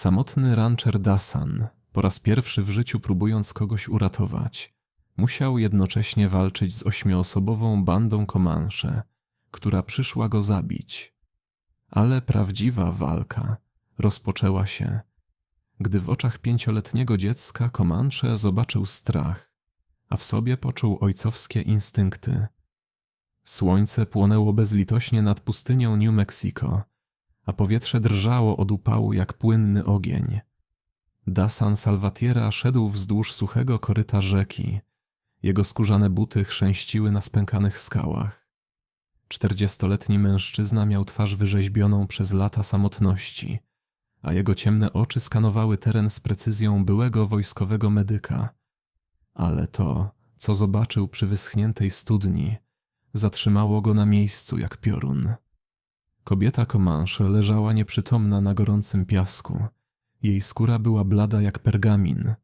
Samotny rancher Dasan, po raz pierwszy w życiu próbując kogoś uratować, musiał jednocześnie walczyć z ośmioosobową bandą Comanche, która przyszła go zabić. Ale prawdziwa walka rozpoczęła się, gdy w oczach pięcioletniego dziecka Comanche zobaczył strach, a w sobie poczuł ojcowskie instynkty. Słońce płonęło bezlitośnie nad pustynią New Mexico, a powietrze drżało od upału jak płynny ogień. Dasan Salvatiera szedł wzdłuż suchego koryta rzeki. Jego skórzane buty chrzęściły na spękanych skałach. Czterdziestoletni mężczyzna miał twarz wyrzeźbioną przez lata samotności, a jego ciemne oczy skanowały teren z precyzją byłego wojskowego medyka. Ale to, co zobaczył przy wyschniętej studni, zatrzymało go na miejscu jak piorun. Kobieta Comanche leżała nieprzytomna na gorącym piasku. Jej skóra była blada jak pergamin,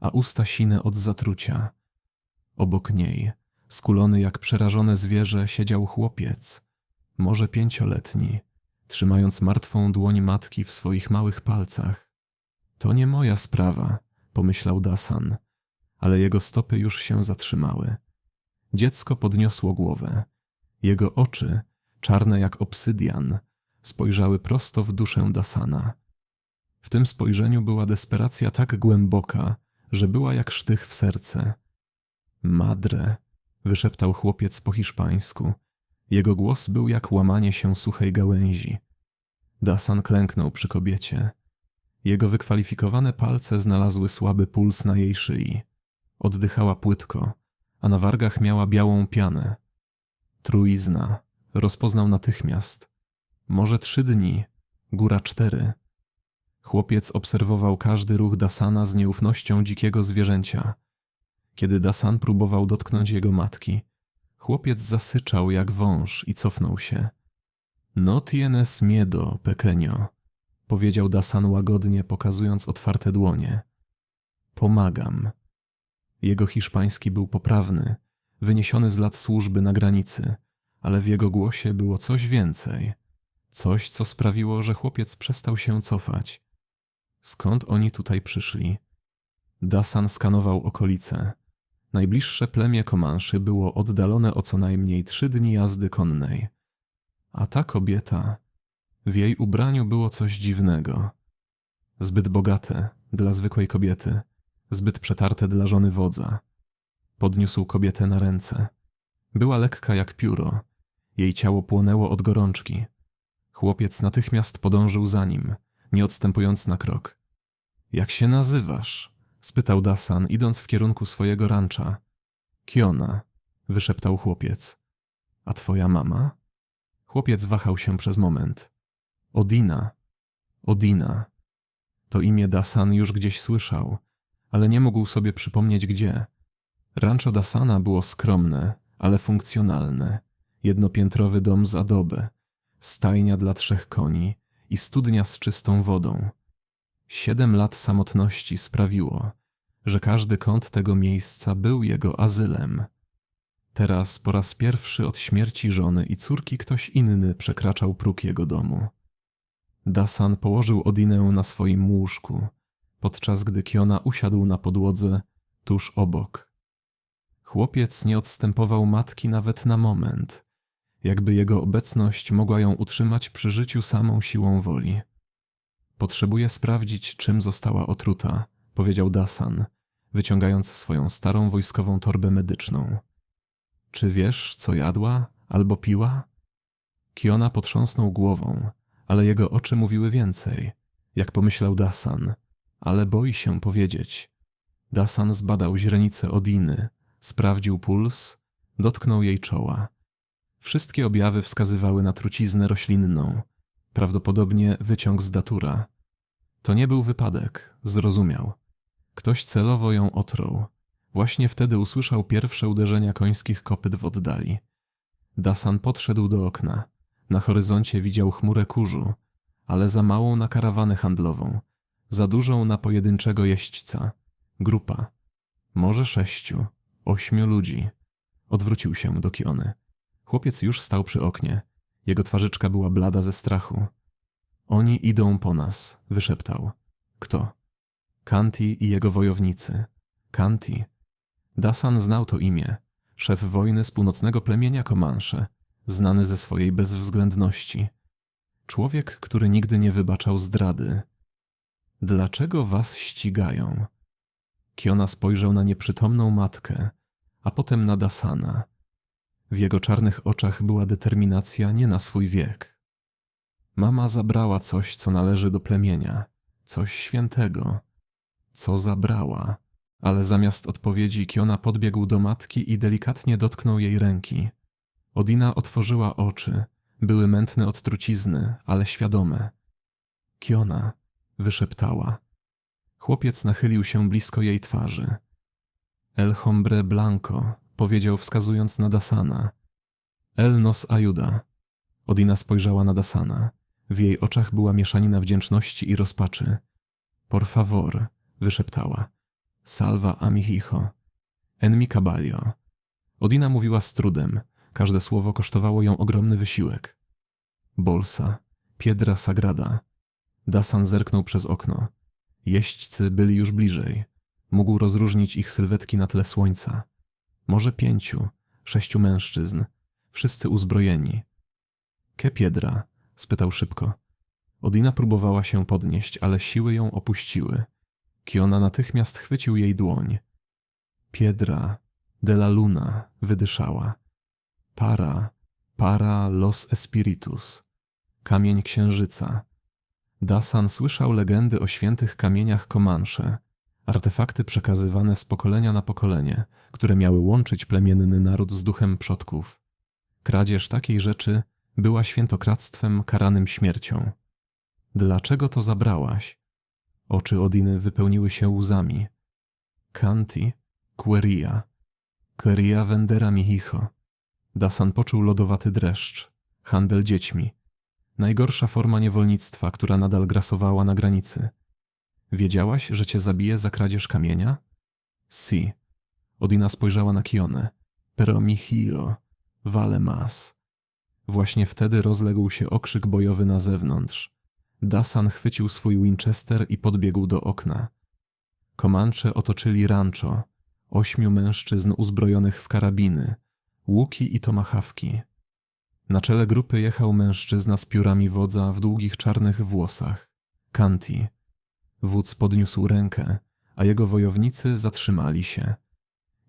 a usta sine od zatrucia. Obok niej, skulony jak przerażone zwierzę, siedział chłopiec, może pięcioletni, trzymając martwą dłoń matki w swoich małych palcach. To nie moja sprawa, pomyślał Dasan, ale jego stopy już się zatrzymały. Dziecko podniosło głowę. Jego oczy, czarne jak obsydian, spojrzały prosto w duszę Dasana. W tym spojrzeniu była desperacja tak głęboka, że była jak sztych w serce. Madre, wyszeptał chłopiec po hiszpańsku. Jego głos był jak łamanie się suchej gałęzi. Dasan klęknął przy kobiecie. Jego wykwalifikowane palce znalazły słaby puls na jej szyi. Oddychała płytko, a na wargach miała białą pianę. Truizna. Rozpoznał natychmiast. Może trzy dni, góra cztery. Chłopiec obserwował każdy ruch Dasana z nieufnością dzikiego zwierzęcia. Kiedy Dasan próbował dotknąć jego matki, chłopiec zasyczał jak wąż i cofnął się. No tienes miedo, pequeño, powiedział Dasan łagodnie, pokazując otwarte dłonie. Pomagam. Jego hiszpański był poprawny, wyniesiony z lat służby na granicy, ale w jego głosie było coś więcej. Coś, co sprawiło, że chłopiec przestał się cofać. Skąd oni tutaj przyszli? Dasan skanował okolice. Najbliższe plemię Komanszy było oddalone o co najmniej trzy dni jazdy konnej. A ta kobieta, w jej ubraniu było coś dziwnego. Zbyt bogate dla zwykłej kobiety, zbyt przetarte dla żony wodza. Podniósł kobietę na ręce. Była lekka jak pióro. Jej ciało płonęło od gorączki. Chłopiec natychmiast podążył za nim, nie odstępując na krok. Jak się nazywasz? spytał Dasan, idąc w kierunku swojego rancza. Kiona, wyszeptał chłopiec. A twoja mama? Chłopiec wahał się przez moment. Odina. Odina. To imię Dasan już gdzieś słyszał, ale nie mógł sobie przypomnieć gdzie. Rancho Dasana było skromne, ale funkcjonalne. Jednopiętrowy dom z adobe, stajnia dla trzech koni i studnia z czystą wodą. Siedem lat samotności sprawiło, że każdy kąt tego miejsca był jego azylem. Teraz po raz pierwszy od śmierci żony i córki ktoś inny przekraczał próg jego domu. Dasan położył Odinę na swoim łóżku, podczas gdy Kiona usiadł na podłodze tuż obok. Chłopiec nie odstępował matki nawet na moment, jakby jego obecność mogła ją utrzymać przy życiu samą siłą woli. Potrzebuję sprawdzić, czym została otruta, powiedział Dasan, wyciągając swoją starą wojskową torbę medyczną. Czy wiesz, co jadła albo piła? Kiona potrząsnął głową, ale jego oczy mówiły więcej, jak pomyślał Dasan, ale boi się powiedzieć. Dasan zbadał źrenicę Odiny, sprawdził puls, dotknął jej czoła. Wszystkie objawy wskazywały na truciznę roślinną, prawdopodobnie wyciąg z datura. To nie był wypadek, zrozumiał. Ktoś celowo ją otrął. Właśnie wtedy usłyszał pierwsze uderzenia końskich kopyt w oddali. Dasan podszedł do okna. Na horyzoncie widział chmurę kurzu, ale za małą na karawanę handlową, za dużą na pojedynczego jeźdźca. Grupa. Może sześciu, ośmiu ludzi. Odwrócił się do Kiony. Chłopiec już stał przy oknie. Jego twarzyczka była blada ze strachu. Oni idą po nas, wyszeptał. Kto? Kanti i jego wojownicy. Kanti. Dasan znał to imię. Szef wojny z północnego plemienia Komansze, znany ze swojej bezwzględności. Człowiek, który nigdy nie wybaczał zdrady. Dlaczego was ścigają? Kiona spojrzał na nieprzytomną matkę, a potem na Dasana. W jego czarnych oczach była determinacja nie na swój wiek. Mama zabrała coś, co należy do plemienia, coś świętego. Co zabrała? Ale zamiast odpowiedzi Kiona podbiegł do matki i delikatnie dotknął jej ręki. Odina otworzyła oczy. Były mętne od trucizny, ale świadome. Kiona, wyszeptała. Chłopiec nachylił się blisko jej twarzy. El hombre blanco, powiedział wskazując na Dasana. El nos ayuda. Odina spojrzała na Dasana. W jej oczach była mieszanina wdzięczności i rozpaczy. Por favor, wyszeptała. Salva a mi hijo. En mi caballo. Odina mówiła z trudem. Każde słowo kosztowało ją ogromny wysiłek. Bolsa. Piedra sagrada. Dasan zerknął przez okno. Jeźdźcy byli już bliżej. Mógł rozróżnić ich sylwetki na tle słońca. Może pięciu, sześciu mężczyzn, wszyscy uzbrojeni. Ke piedra? spytał szybko. Odina próbowała się podnieść, ale siły ją opuściły. Kiona natychmiast chwycił jej dłoń. Piedra, de la luna, wydyszała. Para, para los espiritus. Kamień księżyca. Dasan słyszał legendy o świętych kamieniach Komansze, artefakty przekazywane z pokolenia na pokolenie, które miały łączyć plemienny naród z duchem przodków. Kradzież takiej rzeczy była świętokradztwem karanym śmiercią. Dlaczego to zabrałaś? Oczy Odiny wypełniły się łzami. Kanti, Queria, Queria vendera mi hijo. Dasan poczuł lodowaty dreszcz. Handel dziećmi. Najgorsza forma niewolnictwa, która nadal grasowała na granicy. Wiedziałaś, że cię zabije za kradzież kamienia? Si. Odina spojrzała na Kionę. Pero mi vale mas. Właśnie wtedy rozległ się okrzyk bojowy na zewnątrz. Dasan chwycił swój Winchester i podbiegł do okna. Komancze otoczyli rancho. Ośmiu mężczyzn uzbrojonych w karabiny, łuki i tomahawki. Na czele grupy jechał mężczyzna z piórami wodza w długich czarnych włosach. Kanti. Wódz podniósł rękę, a jego wojownicy zatrzymali się.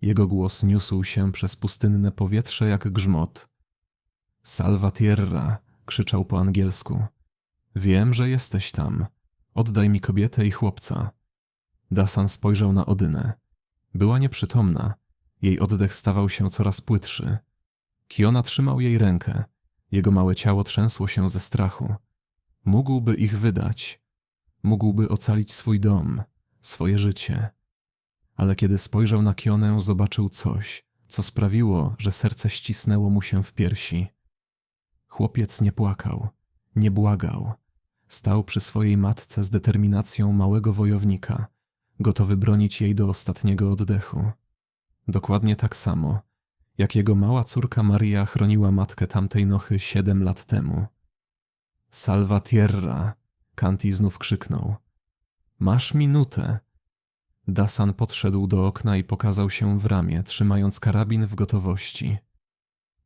Jego głos niósł się przez pustynne powietrze jak grzmot. Salva tierra, krzyczał po angielsku. Wiem, że jesteś tam. Oddaj mi kobietę i chłopca. Dasan spojrzał na Odynę. Była nieprzytomna. Jej oddech stawał się coraz płytszy. Kiona trzymał jej rękę. Jego małe ciało trzęsło się ze strachu. Mógłby ich wydać. Mógłby ocalić swój dom, swoje życie. Ale kiedy spojrzał na Kionę, zobaczył coś, co sprawiło, że serce ścisnęło mu się w piersi. Chłopiec nie płakał, nie błagał. Stał przy swojej matce z determinacją małego wojownika, gotowy bronić jej do ostatniego oddechu. Dokładnie tak samo, jak jego mała córka Maria chroniła matkę tamtej nochy siedem lat temu. Salva tierra! Kanti znów krzyknął. Masz minutę! Dasan podszedł do okna i pokazał się w ramię, trzymając karabin w gotowości.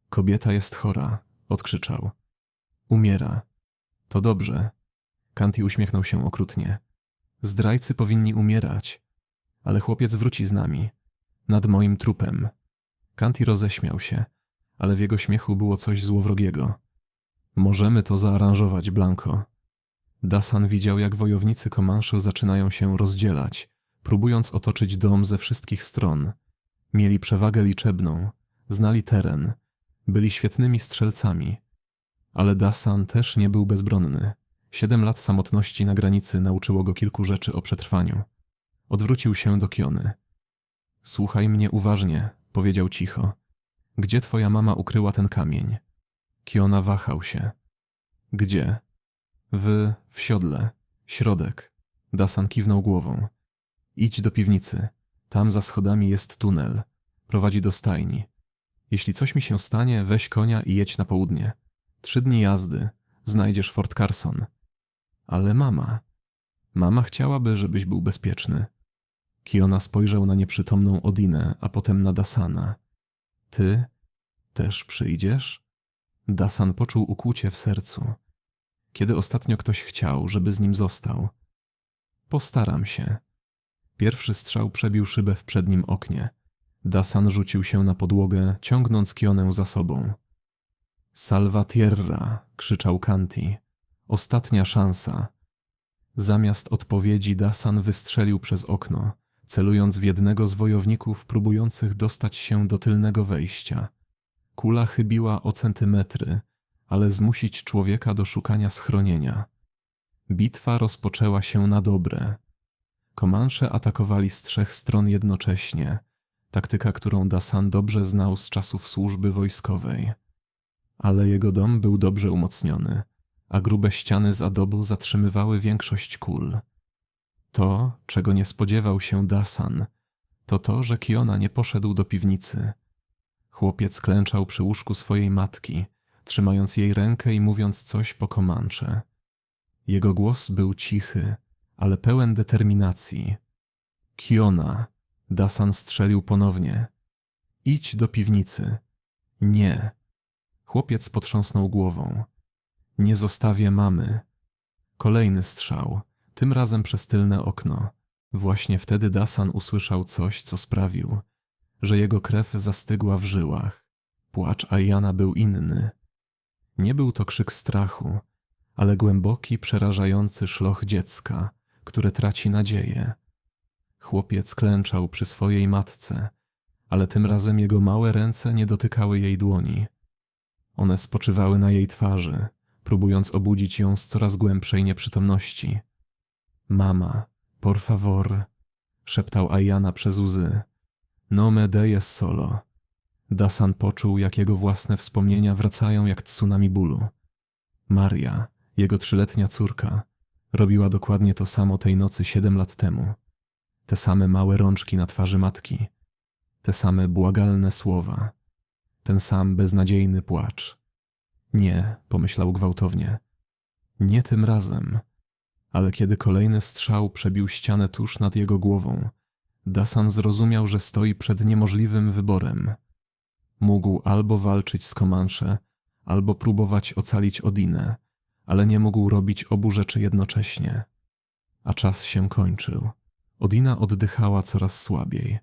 Kobieta jest chora, odkrzyczał. Umiera. To dobrze. Kanti uśmiechnął się okrutnie. Zdrajcy powinni umierać, ale chłopiec wróci z nami. Nad moim trupem. Kanti roześmiał się, ale w jego śmiechu było coś złowrogiego. Możemy to zaaranżować, Blanco. Dasan widział, jak wojownicy Komanszu zaczynają się rozdzielać, próbując otoczyć dom ze wszystkich stron. Mieli przewagę liczebną, znali teren, byli świetnymi strzelcami. Ale Dasan też nie był bezbronny. Siedem lat samotności na granicy nauczyło go kilku rzeczy o przetrwaniu. Odwrócił się do Kiony. Słuchaj mnie uważnie, powiedział cicho. Gdzie twoja mama ukryła ten kamień? Kiona wahał się. Gdzie? W, w siodle. Środek. Dasan kiwnął głową. Idź do piwnicy. Tam za schodami jest tunel. Prowadzi do stajni. Jeśli coś mi się stanie, weź konia i jedź na południe. Trzy dni jazdy. Znajdziesz Fort Carson. Ale mama. Mama chciałaby, żebyś był bezpieczny. Kiona spojrzał na nieprzytomną Odinę, a potem na Dasana. Ty też przyjdziesz? Dasan poczuł ukłucie w sercu. Kiedy ostatnio ktoś chciał, żeby z nim został? Postaram się. Pierwszy strzał przebił szybę w przednim oknie. Dasan rzucił się na podłogę, ciągnąc Kionę za sobą. Salva tierra! krzyczał Kanti. Ostatnia szansa. Zamiast odpowiedzi Dasan wystrzelił przez okno, celując w jednego z wojowników próbujących dostać się do tylnego wejścia. Kula chybiła o centymetry, ale zmusić człowieka do szukania schronienia. Bitwa rozpoczęła się na dobre. Komansze atakowali z trzech stron jednocześnie, taktyka, którą Dasan dobrze znał z czasów służby wojskowej. Ale jego dom był dobrze umocniony, a grube ściany z adobu zatrzymywały większość kul. To, czego nie spodziewał się Dasan, to to, że Kiona nie poszedł do piwnicy. Chłopiec klęczał przy łóżku swojej matki, trzymając jej rękę i mówiąc coś po komancze. Jego głos był cichy, ale pełen determinacji. Kiona, Dasan strzelił ponownie. Idź do piwnicy. Nie. Chłopiec potrząsnął głową. Nie zostawię mamy. Kolejny strzał, tym razem przez tylne okno. Właśnie wtedy Dasan usłyszał coś, co sprawił, że jego krew zastygła w żyłach. Płacz Ajana był inny. Nie był to krzyk strachu, ale głęboki, przerażający szloch dziecka, które traci nadzieję. Chłopiec klęczał przy swojej matce, ale tym razem jego małe ręce nie dotykały jej dłoni. One spoczywały na jej twarzy, próbując obudzić ją z coraz głębszej nieprzytomności. Mama, por favor, szeptał Ayana przez łzy. No me deyes solo. Dasan poczuł, jak jego własne wspomnienia wracają jak tsunami bólu. Maria, jego trzyletnia córka, robiła dokładnie to samo tej nocy siedem lat temu. Te same małe rączki na twarzy matki, te same błagalne słowa, ten sam beznadziejny płacz. Nie, pomyślał gwałtownie. Nie tym razem. Ale kiedy kolejny strzał przebił ścianę tuż nad jego głową, Dasan zrozumiał, że stoi przed niemożliwym wyborem. Mógł albo walczyć z Komansze, albo próbować ocalić Odinę, ale nie mógł robić obu rzeczy jednocześnie. A czas się kończył. Odina oddychała coraz słabiej,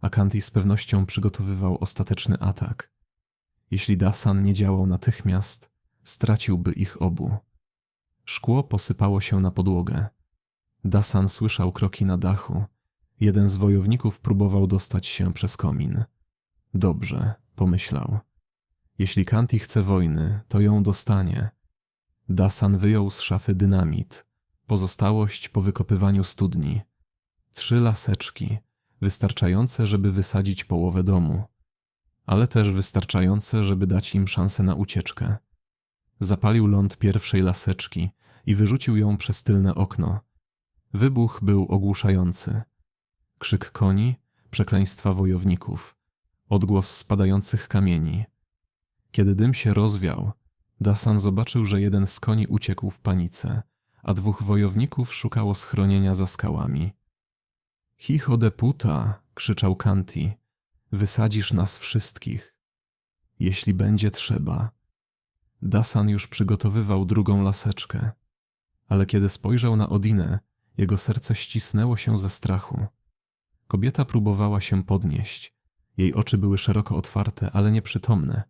a Kanti z pewnością przygotowywał ostateczny atak. Jeśli Dasan nie działał natychmiast, straciłby ich obu. Szkło posypało się na podłogę. Dasan słyszał kroki na dachu. Jeden z wojowników próbował dostać się przez komin. Dobrze, pomyślał. Jeśli Kanti chce wojny, to ją dostanie. Dasan wyjął z szafy dynamit, pozostałość po wykopywaniu studni. Trzy laseczki, wystarczające, żeby wysadzić połowę domu, ale też wystarczające, żeby dać im szansę na ucieczkę. Zapalił ląd pierwszej laseczki i wyrzucił ją przez tylne okno. Wybuch był ogłuszający. Krzyk koni, przekleństwa wojowników, odgłos spadających kamieni. Kiedy dym się rozwiał, Dasan zobaczył, że jeden z koni uciekł w panice, a dwóch wojowników szukało schronienia za skałami. Hicho de puta, krzyczał Kanti, wysadzisz nas wszystkich. Jeśli będzie trzeba. Dasan już przygotowywał drugą laseczkę, ale kiedy spojrzał na Odinę, jego serce ścisnęło się ze strachu. Kobieta próbowała się podnieść. Jej oczy były szeroko otwarte, ale nieprzytomne.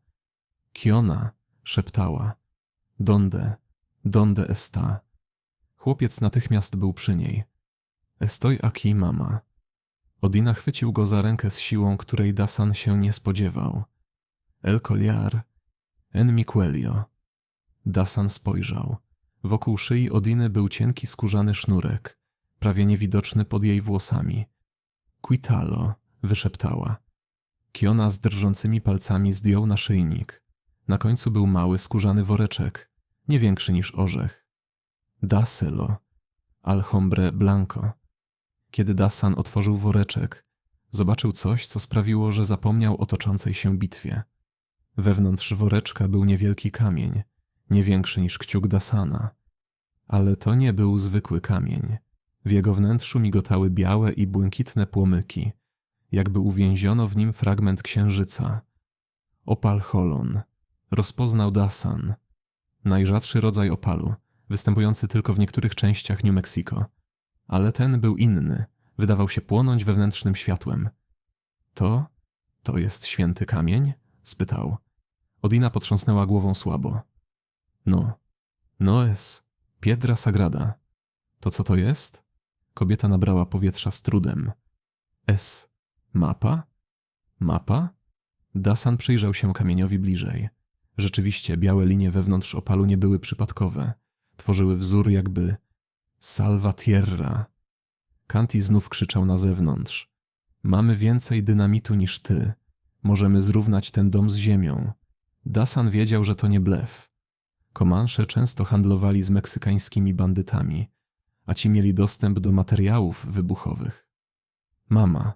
Kiona, szeptała. Donde, donde está? Chłopiec natychmiast był przy niej. Estoy aquí, mama. Odina chwycił go za rękę z siłą, której Dasan się nie spodziewał. El collar, en mi cuello. Dasan spojrzał. Wokół szyi Odiny był cienki skórzany sznurek, prawie niewidoczny pod jej włosami. Quitalo, wyszeptała. Kiona z drżącymi palcami zdjął naszyjnik. Na końcu był mały skórzany woreczek, nie większy niż orzech. Daselo, alhombre blanco. Kiedy Dasan otworzył woreczek, zobaczył coś, co sprawiło, że zapomniał o toczącej się bitwie. Wewnątrz woreczka był niewielki kamień, nie większy niż kciuk Dasana. Ale to nie był zwykły kamień. W jego wnętrzu migotały białe i błękitne płomyki, jakby uwięziono w nim fragment księżyca. Opal Holon. Rozpoznał Dasan. Najrzadszy rodzaj opalu, występujący tylko w niektórych częściach New Mexico. Ale ten był inny, wydawał się płonąć wewnętrznym światłem. To? To jest święty kamień? spytał. Odina potrząsnęła głową słabo. No, no es, piedra sagrada. To co to jest? Kobieta nabrała powietrza z trudem. Es, mapa? Mapa? Dasan przyjrzał się kamieniowi bliżej. Rzeczywiście białe linie wewnątrz opalu nie były przypadkowe. Tworzyły wzór jakby Salva Tierra. Kanti znów krzyczał na zewnątrz. Mamy więcej dynamitu niż ty. Możemy zrównać ten dom z ziemią. Dasan wiedział, że to nie blef. Komansze często handlowali z meksykańskimi bandytami, a ci mieli dostęp do materiałów wybuchowych. Mama.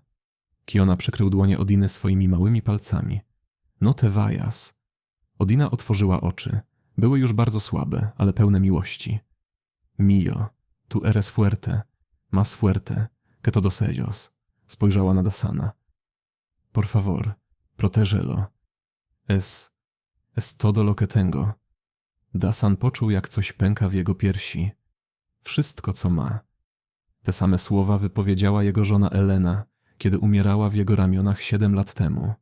Kiona przykrył dłonie Odiny swoimi małymi palcami. No te wajas. Odina otworzyła oczy. Były już bardzo słabe, ale pełne miłości. Mio, tu eres fuerte, mas fuerte, que todos ellos. Spojrzała na Dasana. Por favor, protegelo. Es, es todo lo que tengo. Dasan poczuł, jak coś pęka w jego piersi. Wszystko, co ma. Te same słowa wypowiedziała jego żona Elena, kiedy umierała w jego ramionach siedem lat temu.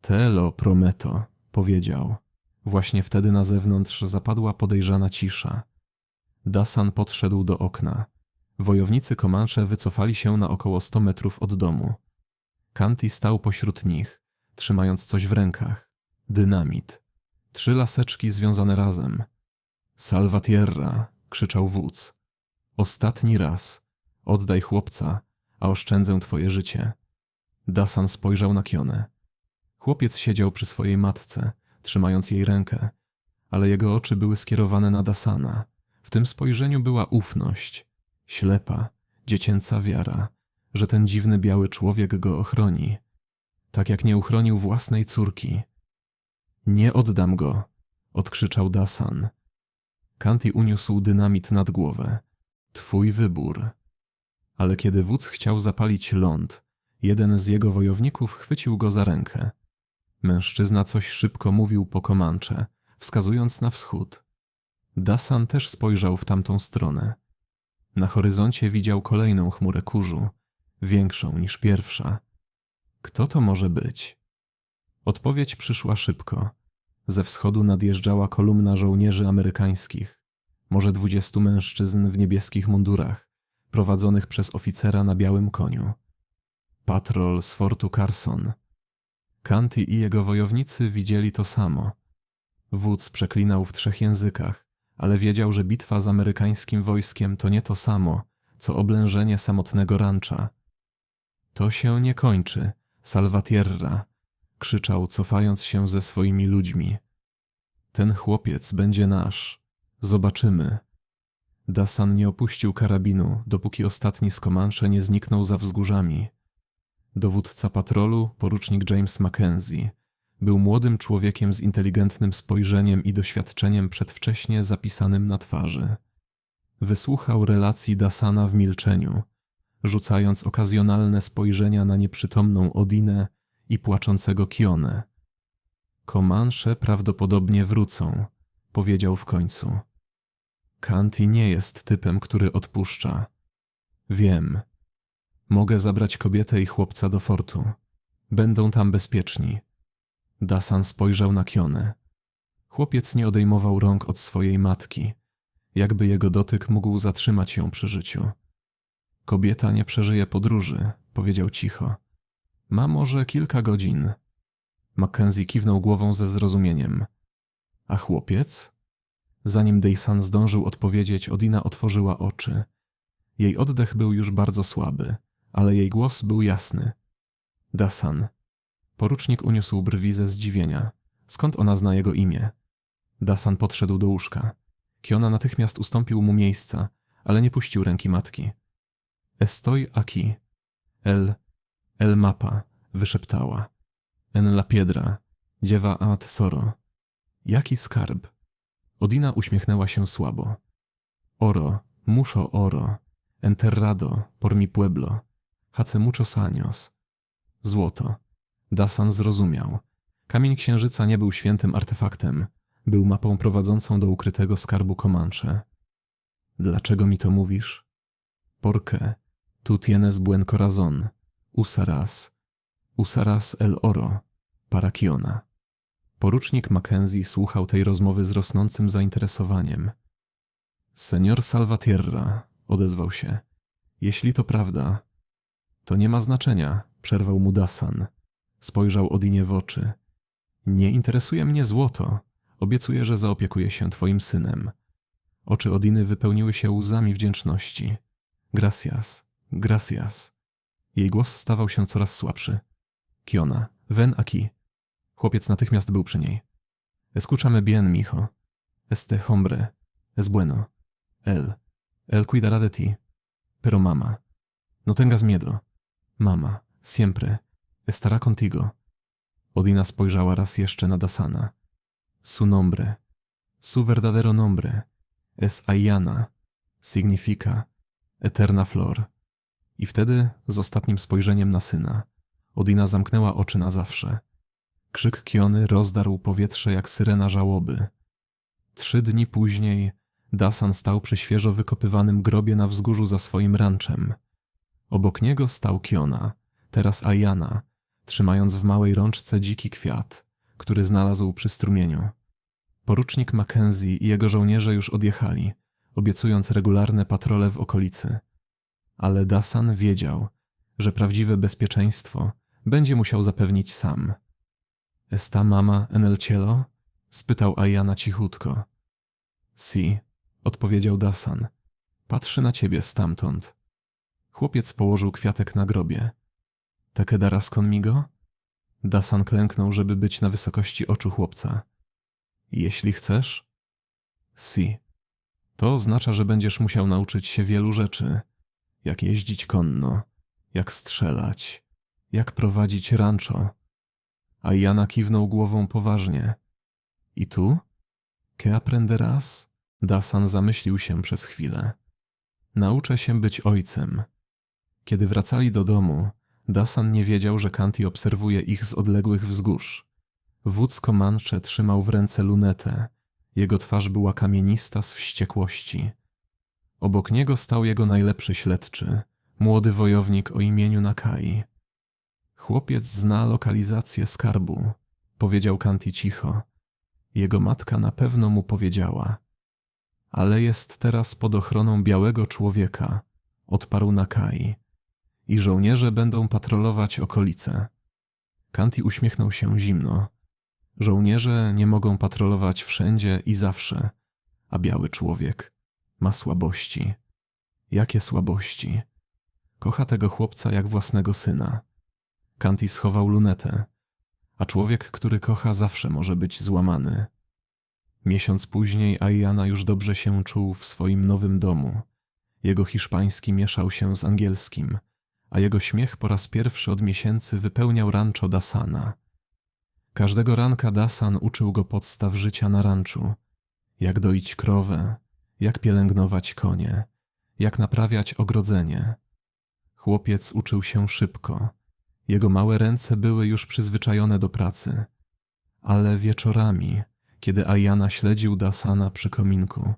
Telo prometo, powiedział. Właśnie wtedy na zewnątrz zapadła podejrzana cisza. Dasan podszedł do okna. Wojownicy Komansze wycofali się na około sto metrów od domu. Kanti stał pośród nich, trzymając coś w rękach. Dynamit. Trzy laseczki związane razem. Salvatierra, krzyczał wódz. Ostatni raz. Oddaj chłopca, a oszczędzę twoje życie. Dasan spojrzał na Kionę. Chłopiec siedział przy swojej matce, trzymając jej rękę, ale jego oczy były skierowane na Dasana. W tym spojrzeniu była ufność, ślepa, dziecięca wiara, że ten dziwny biały człowiek go ochroni, tak jak nie uchronił własnej córki. Nie oddam go, odkrzyczał Dasan. Kanti uniósł dynamit nad głowę. Twój wybór. Ale kiedy wódz chciał zapalić ląd, jeden z jego wojowników chwycił go za rękę. Mężczyzna coś szybko mówił po komancze, wskazując na wschód. Dasan też spojrzał w tamtą stronę. Na horyzoncie widział kolejną chmurę kurzu, większą niż pierwsza. Kto to może być? Odpowiedź przyszła szybko. Ze wschodu nadjeżdżała kolumna żołnierzy amerykańskich, może dwudziestu mężczyzn w niebieskich mundurach, prowadzonych przez oficera na białym koniu. Patrol z fortu Carson. Kanti i jego wojownicy widzieli to samo. Wódz przeklinał w trzech językach, ale wiedział, że bitwa z amerykańskim wojskiem to nie to samo, co oblężenie samotnego rancza. To się nie kończy, Salvatierra, krzyczał, cofając się ze swoimi ludźmi. Ten chłopiec będzie nasz. Zobaczymy. Dasan nie opuścił karabinu, dopóki ostatni z Komansze nie zniknął za wzgórzami. Dowódca patrolu, porucznik James Mackenzie, był młodym człowiekiem z inteligentnym spojrzeniem i doświadczeniem przedwcześnie zapisanym na twarzy. Wysłuchał relacji Dasana w milczeniu, rzucając okazjonalne spojrzenia na nieprzytomną Odinę i płaczącego Kionę. Komansze prawdopodobnie wrócą, powiedział w końcu. Kanti nie jest typem, który odpuszcza. Wiem. Mogę zabrać kobietę i chłopca do fortu. Będą tam bezpieczni. Dasan spojrzał na Kionę. Chłopiec nie odejmował rąk od swojej matki, jakby jego dotyk mógł zatrzymać ją przy życiu. Kobieta nie przeżyje podróży, powiedział cicho. Ma może kilka godzin. Mackenzie kiwnął głową ze zrozumieniem. A chłopiec? Zanim Dejsan zdążył odpowiedzieć, Odina otworzyła oczy. Jej oddech był już bardzo słaby, ale jej głos był jasny. Dasan. Porucznik uniósł brwi ze zdziwienia. Skąd ona zna jego imię? Dasan podszedł do łóżka. Kiona natychmiast ustąpił mu miejsca, ale nie puścił ręki matki. Estoy aquí. El, el mapa, wyszeptała. En la piedra, dziewa a tesoro. Jaki skarb? Odina uśmiechnęła się słabo. Oro, muszo oro. Enterrado por mi pueblo. Hace muchos años. Złoto. Dasan zrozumiał. Kamień księżyca nie był świętym artefaktem. Był mapą prowadzącą do ukrytego skarbu Comanche. Dlaczego mi to mówisz? Porque tu tienes buen corazón. Usarás. Usarás el oro. Para Kiona. Porucznik Mackenzie słuchał tej rozmowy z rosnącym zainteresowaniem. Senior Salvatierra, odezwał się. Jeśli to prawda, to nie ma znaczenia, przerwał mu Dasan. Spojrzał Odinie w oczy. Nie interesuje mnie złoto. Obiecuję, że zaopiekuję się twoim synem. Oczy Odiny wypełniły się łzami wdzięczności. Gracias, gracias. Jej głos stawał się coraz słabszy. Kiona, ven aquí. Chłopiec natychmiast był przy niej. Escúchame bien, mijo. Este hombre es bueno. Él, él cuidará de ti. Pero mama, no tengas miedo. Mama, siempre, estará contigo. Odina spojrzała raz jeszcze na Dasana. Su nombre, su verdadero nombre, es Ayana, significa eterna flor. I wtedy, z ostatnim spojrzeniem na syna, Odina zamknęła oczy na zawsze. Krzyk Kiony rozdarł powietrze jak syrena żałoby. Trzy dni później Dasan stał przy świeżo wykopywanym grobie na wzgórzu za swoim ranczem. Obok niego stał Kiona, teraz Ayana, trzymając w małej rączce dziki kwiat, który znalazł przy strumieniu. Porucznik Mackenzie i jego żołnierze już odjechali, obiecując regularne patrole w okolicy. Ale Dasan wiedział, że prawdziwe bezpieczeństwo będzie musiał zapewnić sam. Esta mama en el cielo? spytał Ayana cichutko. Si, odpowiedział Dasan. Patrzy na ciebie stamtąd. Chłopiec położył kwiatek na grobie. Te quedarás conmigo? Dasan klęknął, żeby być na wysokości oczu chłopca. Jeśli chcesz? Si. To oznacza, że będziesz musiał nauczyć się wielu rzeczy. Jak jeździć konno, jak strzelać, jak prowadzić rancho. A Jana kiwnął głową poważnie. I tu? Que aprenderás? Dasan zamyślił się przez chwilę. Nauczę się być ojcem. Kiedy wracali do domu, Dasan nie wiedział, że Kanti obserwuje ich z odległych wzgórz. Wódz Komancze trzymał w ręce lunetę. Jego twarz była kamienista z wściekłości. Obok niego stał jego najlepszy śledczy, młody wojownik o imieniu Nakai. Chłopiec zna lokalizację skarbu, powiedział Kanti cicho. Jego matka na pewno mu powiedziała. Ale jest teraz pod ochroną białego człowieka, odparł Nakai. I żołnierze będą patrolować okolice. Kanti uśmiechnął się zimno. Żołnierze nie mogą patrolować wszędzie i zawsze, a biały człowiek ma słabości. Jakie słabości? Kocha tego chłopca jak własnego syna. Kanti schował lunetę, a człowiek, który kocha, zawsze może być złamany. Miesiąc później Ayana już dobrze się czuł w swoim nowym domu. Jego hiszpański mieszał się z angielskim, a jego śmiech po raz pierwszy od miesięcy wypełniał rancho Dasana. Każdego ranka Dasan uczył go podstaw życia na ranczu. Jak doić krowę, jak pielęgnować konie, jak naprawiać ogrodzenie. Chłopiec uczył się szybko. Jego małe ręce były już przyzwyczajone do pracy. Ale wieczorami, kiedy Ayana śledził Dasana przy kominku,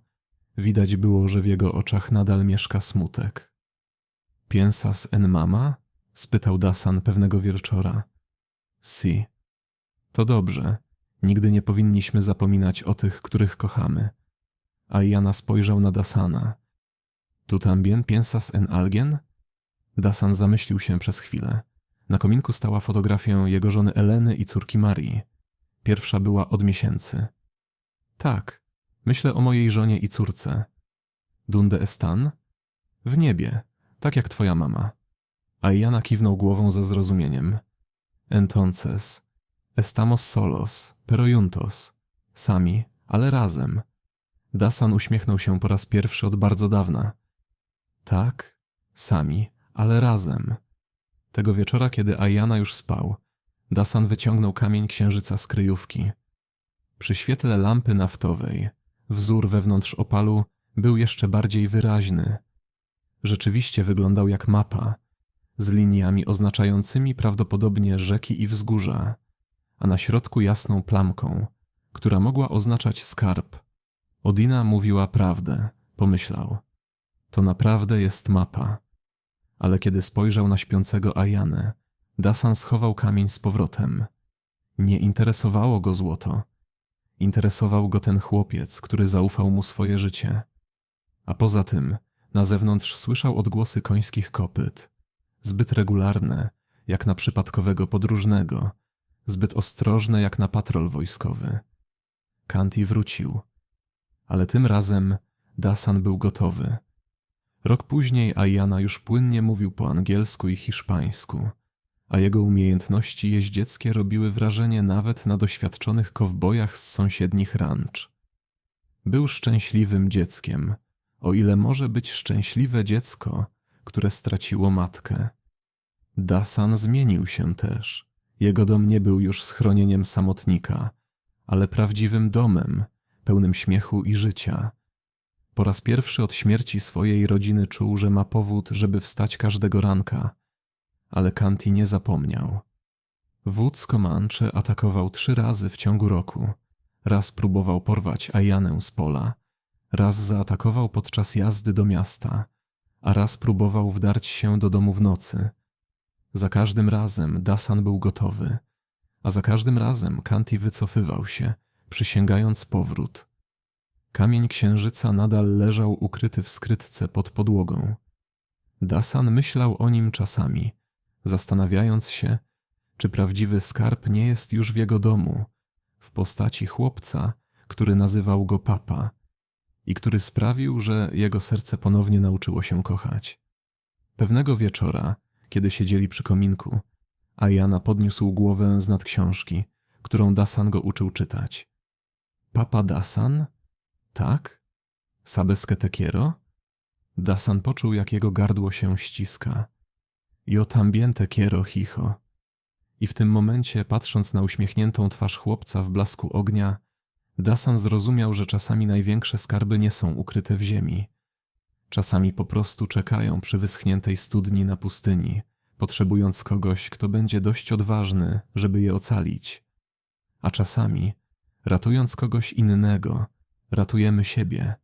widać było, że w jego oczach nadal mieszka smutek. Piensas en mama? spytał Dasan pewnego wieczora. Si. To dobrze. Nigdy nie powinniśmy zapominać o tych, których kochamy. A Jana spojrzał na Dasana. Tu tambien piensas en alguien? Dasan zamyślił się przez chwilę. Na kominku stała fotografia jego żony Eleny i córki Marii. Pierwsza była od miesięcy. Tak, myślę o mojej żonie i córce. Dunde estan? W niebie, tak jak twoja mama. A Jana kiwnął głową ze zrozumieniem. Entonces, estamos solos, pero juntos. Sami, ale razem. Dasan uśmiechnął się po raz pierwszy od bardzo dawna. Tak, sami, ale razem. Tego wieczora, kiedy Ayana już spał, Dasan wyciągnął kamień księżyca z kryjówki. Przy świetle lampy naftowej, wzór wewnątrz opalu był jeszcze bardziej wyraźny. Rzeczywiście wyglądał jak mapa, z liniami oznaczającymi prawdopodobnie rzeki i wzgórza, a na środku jasną plamką, która mogła oznaczać skarb. Odina mówiła prawdę, pomyślał. To naprawdę jest mapa. Ale kiedy spojrzał na śpiącego Ajanę, Dasan schował kamień z powrotem. Nie interesowało go złoto. Interesował go ten chłopiec, który zaufał mu swoje życie. A poza tym, na zewnątrz słyszał odgłosy końskich kopyt. Zbyt regularne, jak na przypadkowego podróżnego, zbyt ostrożne, jak na patrol wojskowy. Kanti wrócił. Ale tym razem Dasan był gotowy. Rok później Ayana już płynnie mówił po angielsku i hiszpańsku, a jego umiejętności jeździeckie robiły wrażenie nawet na doświadczonych kowbojach z sąsiednich rancz. Był szczęśliwym dzieckiem, o ile może być szczęśliwe dziecko, które straciło matkę. Dasan zmienił się też. Jego dom nie był już schronieniem samotnika, ale prawdziwym domem, pełnym śmiechu i życia. Po raz pierwszy od śmierci swojej rodziny czuł, że ma powód, żeby wstać każdego ranka, ale Kanti nie zapomniał. Wódz Comanche atakował trzy razy w ciągu roku. Raz próbował porwać Ajanę z pola, raz zaatakował podczas jazdy do miasta, a raz próbował wdarć się do domu w nocy. Za każdym razem Dasan był gotowy, a za każdym razem Kanti wycofywał się, przysięgając powrót. Kamień księżyca nadal leżał ukryty w skrytce pod podłogą. Dasan myślał o nim czasami, zastanawiając się, czy prawdziwy skarb nie jest już w jego domu, w postaci chłopca, który nazywał go papa i który sprawił, że jego serce ponownie nauczyło się kochać. Pewnego wieczora, kiedy siedzieli przy kominku, a Jana podniósł głowę z nad książki, którą Dasan go uczył czytać. Papa Dasan? Tak? Sabesque te quiero? Dasan poczuł, jak jego gardło się ściska. Yo también te hijo. I w tym momencie, patrząc na uśmiechniętą twarz chłopca w blasku ognia, Dasan zrozumiał, że czasami największe skarby nie są ukryte w ziemi. Czasami po prostu czekają przy wyschniętej studni na pustyni, potrzebując kogoś, kto będzie dość odważny, żeby je ocalić. A czasami, ratując kogoś innego, ratujemy siebie.